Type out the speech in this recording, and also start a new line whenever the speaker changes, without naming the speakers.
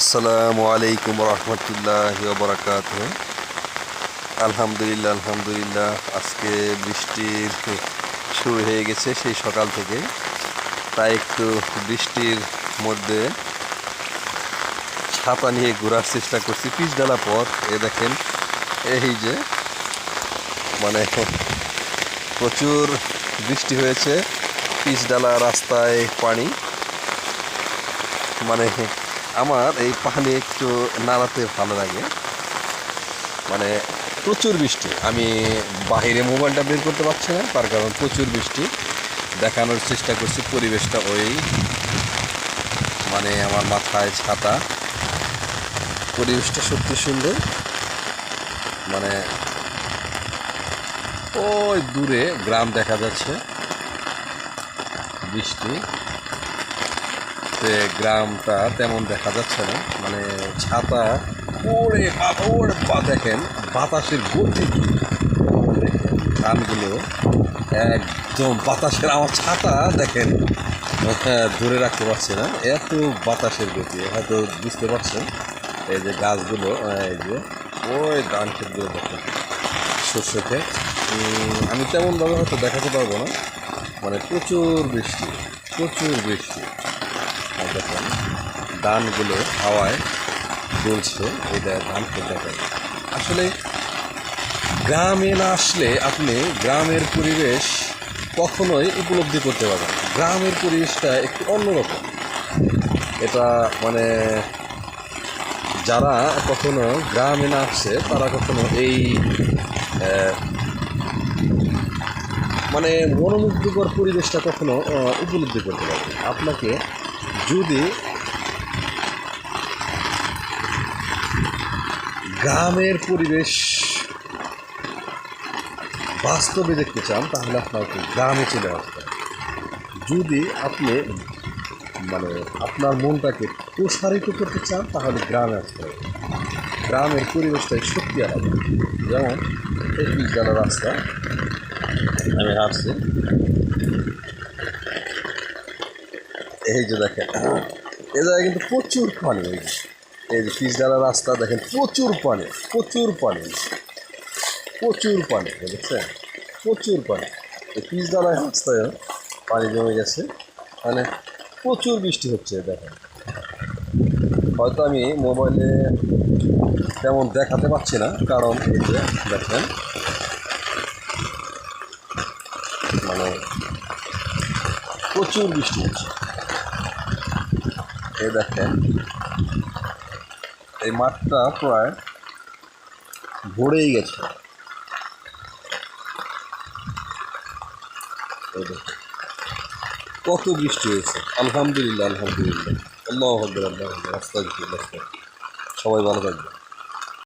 আসসালামু আলাইকুম রহমতুল্লাহ বরাকাত আলহামদুলিল্লাহ আলহামদুলিল্লাহ, আজকে বৃষ্টির শুরু হয়ে গেছে সেই সকাল থেকে। তাই একটু বৃষ্টির মধ্যে ছাতা নিয়ে ঘোরার চেষ্টা করছি। পিচডালা পথ এ দেখেন, এই যে মানে প্রচুর বৃষ্টি হয়েছে। পিচডালা রাস্তায় পানি মানে আমার এই পানি একটু নাড়াতে ভালো লাগে। মানে প্রচুর বৃষ্টি। আমি বাইরে মোবাইলটা বের করতে পারছি না, তার কারণ প্রচুর বৃষ্টি। দেখানোর চেষ্টা করছি পরিবেশটা ওই। মানে আমার মাথায় ছাতা। পরিবেশটা সত্যি সুন্দর। মানে ওই দূরে গ্রাম দেখা যাচ্ছে। বৃষ্টি। যে গ্রামটা তেমন দেখা যাচ্ছে না। মানে ছাতা ওরে বাবা বা দেখেন বাতাসের গতি। কি। ধানগুলো একদম বাতাসের আমার ছাতা দেখেন হ্যাঁ, ধরে রাখতে পারছি না। এত বাতাসের গতি হয়তো বুঝতে পারছেন। এই যে গাছগুলো এই যে ওই ধান ক্ষেতগুলো দেখেন। শস্য ক্ষেত আমি তেমনভাবে হয়তো দেখাতে পারব না। মানে প্রচুর বৃষ্টি প্রচুর বৃষ্টি। দেখেন ধানগুলো হাওয়ায় দুলছে এটা ধান খেতে দেখেন আসলে গ্রামে না আসলে আপনি গ্রামের পরিবেশ কখনোই উপলব্ধি করতে পারবেন গ্রামের পরিবেশটা একটু অন্যরকম। এটা মানে যারা কখনো গ্রামে না আসছে তারা কখনো এই মানে মনোমুগ্ধকর পরিবেশটা কখনো উপলব্ধি করতে পারবে আপনাকে যদি গ্রামের পরিবেশ বাস্তবে দেখতে চান, তাহলে আপনাকে গ্রামে চলে আসতে হবে। যদি আপনি মানে আপনার মনটাকে প্রসারিত করতে চান, তাহলে গ্রামে আসতে হবে। গ্রামের পরিবেশটাই সত্যি আলাদা। যেমন এই বিজ্ঞানের রাস্তা? আমি হাঁটছি। এই যে দেখেন এ জায়গায় কিন্তু প্রচুর পানি এই যে। এই যে রাস্তা, দেখেন প্রচুর পানি প্রচুর পানি। প্রচুর পানি, বুঝছেন? প্রচুর পানি। এই পিচডালা রাস্তায় পানি জমে গেছে। মানে প্রচুর বৃষ্টি হচ্ছে, দেখেন। হয়তো আমি মোবাইলে তেমন দেখাতে পারছি না, কারণ এই যে দেখেন মানে প্রচুর বৃষ্টি হচ্ছে। এই দেখেন। এই মাঠটা প্রায় ভরেই গেছে। কত বৃষ্টি হয়েছে। আলহামদুলিল্লাহ আলহামদুলিল্লাহ। আল্লাহ আল্লাহ। সবাই ভালো থাকবে